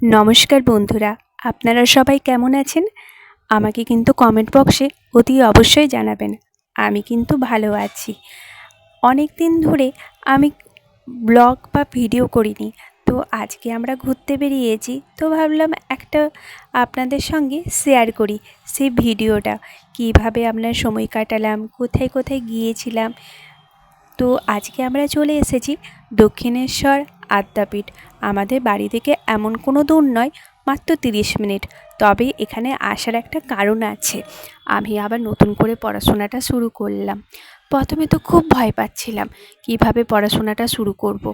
নমস্কার বন্ধুরা, আপনারা সবাই কেমন আছেন? আমাকে কিন্তু কমেন্ট বক্সে অতি অবশ্যই জানাবেন, আমি কিন্তু ভালো আছি। অনেক দিন ধরে আমি ব্লগ বা ভিডিও করিনি, তো আজকে আমরা ঘুরতে বেরিয়েছি, তো ভাবলাম একটা আপনাদের সঙ্গে শেয়ার করি সেই ভিডিওটা, কীভাবে আমরা সময় কাটালাম, কোথায় কোথায় গিয়েছিলাম। তো আজকে আমরা চলে এসেছি দক্ষিণেশ্বর আদ্যাপীঠ। আমাদের বাড়ি থেকে এমন কোনো দূর নয়, মাত্র তিরিশ মিনিট। তবে এখানে আসার একটা কারণ আছে। আমি আবার নতুন করে পড়াশোনাটা শুরু করলাম। প্রথমে তো খুব ভয় পাচ্ছিলাম, কীভাবে পড়াশোনাটা শুরু করব।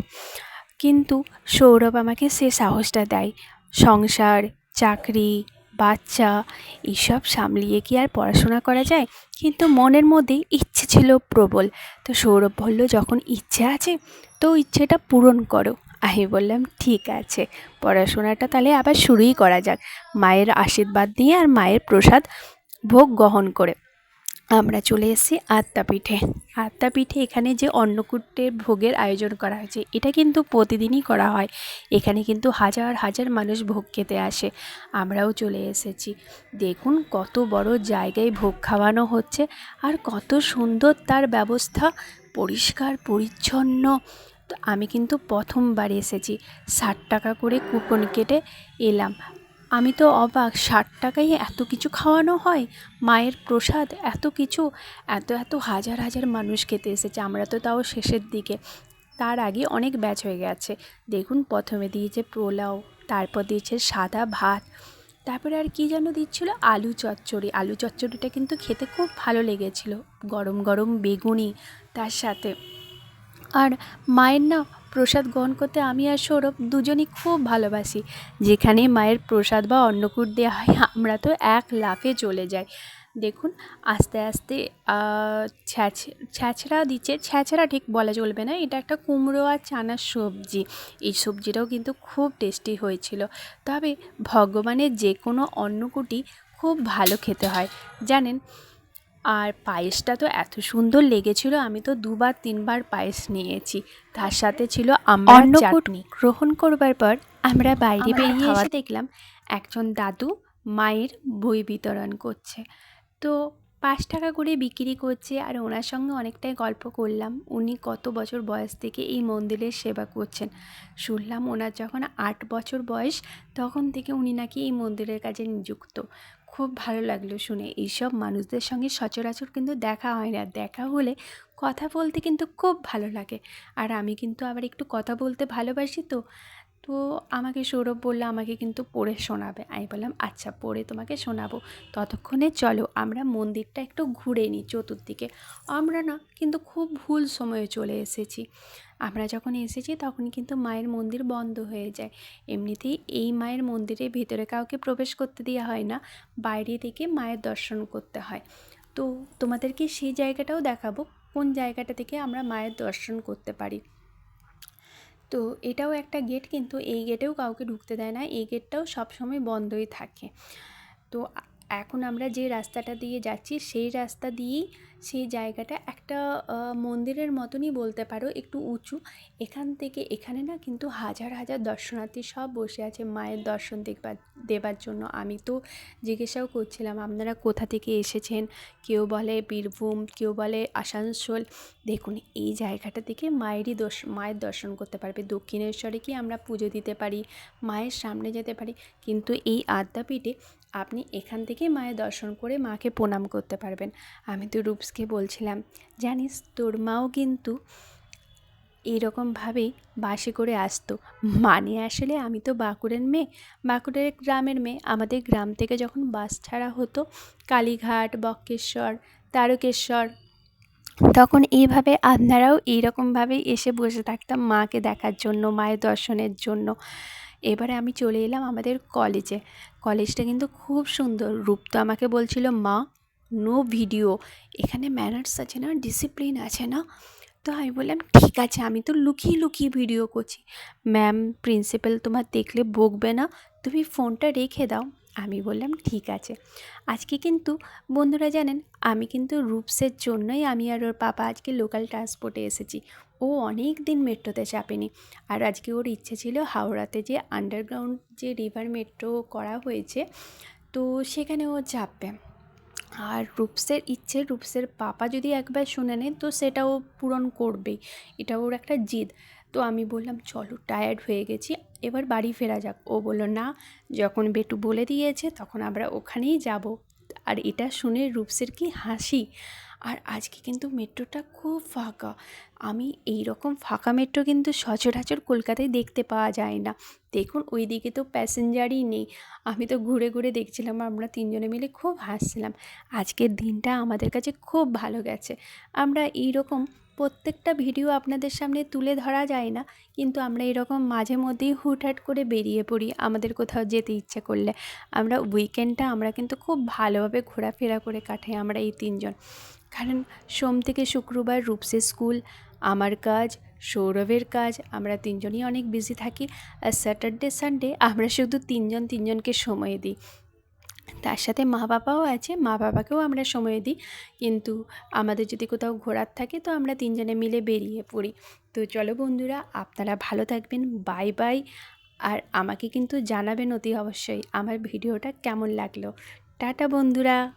কিন্তু সৌরভ আমাকে সে সাহসটা দেয়। সংসার, চাকরি, বাচ্চা এইসব সামলিয়ে কি আর পড়াশোনা করা যায়? কিন্তু মনের মধ্যে ইচ্ছে ছিল প্রবল। তো সৌরভ বলল, যখন ইচ্ছে আছে, তো ইচ্ছেটা পূরণ করো। আমি বললাম, ঠিক আছে, পড়াশোনাটা তাহলে আবার শুরুই করা যাক। মায়ের আশীর্বাদ নিয়ে আর মায়ের প্রসাদ ভোগ গ্রহণ করে আমরা চলে এসেছি আত্মাপীঠে। আত্মাপীঠে এখানে যে অন্নকূটের ভোগের আয়োজন করা হয়েছে, এটা কিন্তু প্রতিদিনই করা হয়। এখানে কিন্তু হাজার হাজার মানুষ ভোগ খেতে আসে। আমরাও চলে এসেছি। দেখুন কত বড় জায়গায় ভোগ খাওয়ানো হচ্ছে আর কত সুন্দর তার ব্যবস্থা, পরিষ্কার, পরিচ্ছন্ন তো আমি কিন্তু প্রথমবার এসেছি। ষাট টাকা করে কুপন কেটে এলাম। আমি তো অবাক, ষাট টাকায় এত কিছু খাওয়ানো হয়? মায়ের প্রসাদ, এত কিছু? এত এত হাজার হাজার মানুষ খেতে এসেছে, আমরা তো তাও শেষের দিকে। তার আগে অনেক ব্যাচ হয়ে গেছে। দেখুন, প্রথমে দিয়েছে পোলাও, তারপর দিয়েছে সাদা ভাত, তারপরে আর কি যেন দিচ্ছিল? আলু চচ্চড়ি। আলু চচ্চড়িটা কিন্তু খেতে খুব ভালো লেগেছিলো। গরম গরম বেগুনি, তার সাথে আর মায়ের না প্রসাদ গ্রহণ করতে আমি আর সৌরভ দুজনই খুব ভালোবাসি। যেখানে মায়ের প্রসাদ বা অন্নকূট দেওয়া হয়, আমরা তো এক লাফে চলে যাই। দেখুন, আস্তে আস্তে ছ্যাঁচ ছ্যাঁচড়া দিচ্ছে। ছ্যাঁচড়া ঠিক বলা চলবে না, এটা একটা কুমড়ো আর চানার সবজি। এই সবজিটাও কিন্তু খুব টেস্টি হয়েছিল। তবে ভগবানের যে কোনো অন্নকূটই খুব ভালো খেতে হয়। জানেন আর পায়েসটা তো এত সুন্দর লেগেছিল আমি তো দুবার তিনবার পায়েস নিয়েছি। তার সাথে ছিল আমরা চাটনি। গ্রহণ করবার পর আমরা বাইরে বেরিয়ে এসে দেখলাম একজন দাদু মায়ের বই বিতরণ করছে। তো পাঁচ টাকা করে বিক্রি করছে আর ওনার সঙ্গে অনেকটাই গল্প করলাম। উনি কত বছর বয়স থেকে এই মন্দিরের সেবা করছেন। শুনলাম ওনার যখন আট বছর বয়স, তখন থেকে উনি নাকি এই মন্দিরের কাজে নিযুক্ত। খুব ভালো লাগল শুনে। এইসব মানুষদের সঙ্গে সচরাচর কিন্তু দেখা হয় না। দেখা হলে কথা বলতে কিন্তু খুব ভালো লাগে। আর আমি কিন্তু আবার একটু কথা বলতে ভালোবাসি তো। তো আমাকে সৌরভ বলল আমাকে কিন্তু পড়ে শোনাবে। আমি বললাম আচ্ছা পড়ে তোমাকে শোনাবো। ততক্ষণে চলো, আমরা মন্দিরটা একটু ঘুরে নিই চতুর্দিকে। আমরা না, কিন্তু খুব ভুল সময়ে চলে এসেছি। আমরা যখন এসেছি তখন কিন্তু মায়ের মন্দির বন্ধ হয়ে যায়। এমনিতেই এই মায়ের মন্দিরের ভিতরে কাউকে প্রবেশ করতে দেওয়া হয় না, বাইরে থেকে মায়ের দর্শন করতে হয়। তো তোমাদেরকে সেই জায়গাটাও দেখাবো, কোন জায়গাটা থেকে আমরা মায়ের দর্শন করতে পারি। তো এটাও একটা গেট কিন্তু এই গেটেও কাউকে ঢুকতে দেয় না, এই গেটটাও সবসময় বন্ধই থাকে। তো এখন আমরা যে রাস্তাটা দিয়ে যাচ্ছি, সেই রাস্তা দিয়েই সেই জায়গাটা একটা মন্দিরের মতনই বলতে পারো, একটু উঁচু। এখান থেকে এখানে না কিন্তু হাজার হাজার দর্শনার্থী সব বসে আছে মায়ের দর্শন দেখবার, দেবার জন্য। আমি তো জিজ্ঞাসাও করছিলাম, আপনারা কোথা থেকে এসেছেন? কেউ বলে বীরভূম, কেউ বলে আসানসোল। দেখুন, এই জায়গাটা থেকে মায়েরই দর্শ মায়ের দর্শন করতে পারবে। দক্ষিণেশ্বরে কি আমরা পুজো দিতে পারি, মায়ের সামনে যেতে পারি। কিন্তু এই আদ্যাপীঠে আপনি এখান থেকে মায়ের দর্শন করে মাকে প্রণাম করতে পারবেন। আমি তো রূপসকে বলছিলাম, জানিস, তোর মাও কিন্তু এইরকমভাবেই বাসে করে আসতো। মানে আসলে আমি তো বাঁকুড়ের মেয়ে। বাঁকুড়ের গ্রামের মেয়ে। আমাদের গ্রাম থেকে যখন বাস ছাড়া হতো, কালীঘাট বক্রেশ্বর তারকেশ্বর, তখন এইভাবে আপনারাও এইরকমভাবে এসে বসে থাকতাম মাকে দেখার জন্য, মায়ের দর্শনের জন্য। এবারে আমি চলে এলাম আমাদের কলেজে কলেজটা কিন্তু খুব সুন্দর। রূপ তো আমাকে বলছিল, মা নো ভিডিও এখানে ম্যানার্স আছে না ডিসিপ্লিন আছে না? তো আমি বললাম, ঠিক আছে, আমি তো লুকিয়ে লুকিয়ে ভিডিও করছি। ম্যাম প্রিন্সিপাল তোমার দেখলে বকবে না। তুমি ফোনটা রেখে দাও। আমি বললাম, ঠিক আছে। আজকে কিন্তু বন্ধুরা জানেন, আমি কিন্তু রূপসের জন্যই আমি আর ওর পাপা আজকে লোকাল ট্রান্সপোর্টে এসেছি। ও অনেক দিন মেট্রোতে চাপেনি। আর আজকে ওর ইচ্ছে ছিল হাওড়াতে যে আন্ডারগ্রাউন্ড যে রিভার মেট্রো করা হয়েছে, তো সেখানে ও চাপবে আর রূপসের ইচ্ছে, রূপসের পাপা যদি একবার শুনে নেয়, তো সেটা ও পূরণ করবেই। এটা ওর একটা জিদ। তো আমি বললাম, চলো টায়ার্ড হয়ে গেছি, এবার বাড়ি ফেরা যাক। ও বলল, না। যখন বেটু বলে দিয়েছে, তখন আমরা ওখানেই যাব। আর এটা শুনে রূপসের কি হাসি! আর আজকে কিন্তু মেট্রোটা খুব ফাঁকা। আমি এই রকম ফাঁকা মেট্রো কিন্তু সচরাচর কলকাতায় দেখতে পাওয়া যায় না। দেখুন ওই দিকে তো প্যাসেঞ্জারই নেই। আমি তো ঘুরে ঘুরে দেখছিলাম, আমরা তিনজনে মিলে খুব হাসছিলাম। আজকের দিনটা আমাদের কাছে খুব ভালো গেছে। আমরা এই রকম প্রত্যেকটা ভিডিও আপনাদের সামনে তুলে ধরা যায় না, কিন্তু আমরা এরকম মাঝে মধ্যেই হুটহাট করে বেরিয়ে পড়ি আমাদের কোথাও যেতে ইচ্ছে করলে। আমরা উইকেন্ডটা আমরা কিন্তু খুব ভালোভাবে ঘোরাফেরা করে কাটাই আমরা এই তিনজন। কারণ সোম থেকে শুক্রবার রূপসে স্কুল, আমার কাজ, সৌরভের কাজ, আমরা তিনজনই অনেক বিজি থাকি। আর স্যাটারডে সানডে আমরা শুধু তিনজন তিনজনকে সময় দিই। তার সাথে মা বাবাও আছে, মা বাবাকেও আমরা সময় দিই। কিন্তু আমাদের যদি কোথাও ঘোরার থাকে তো আমরা তিনজনে মিলে বেরিয়ে পড়ি। তো চলো বন্ধুরা, আপনারা ভালো থাকবেন, বাই বাই। আর আমাকে কিন্তু জানাবেন অতি অবশ্যই আমার ভিডিওটা কেমন লাগল। টাটা বন্ধুরা।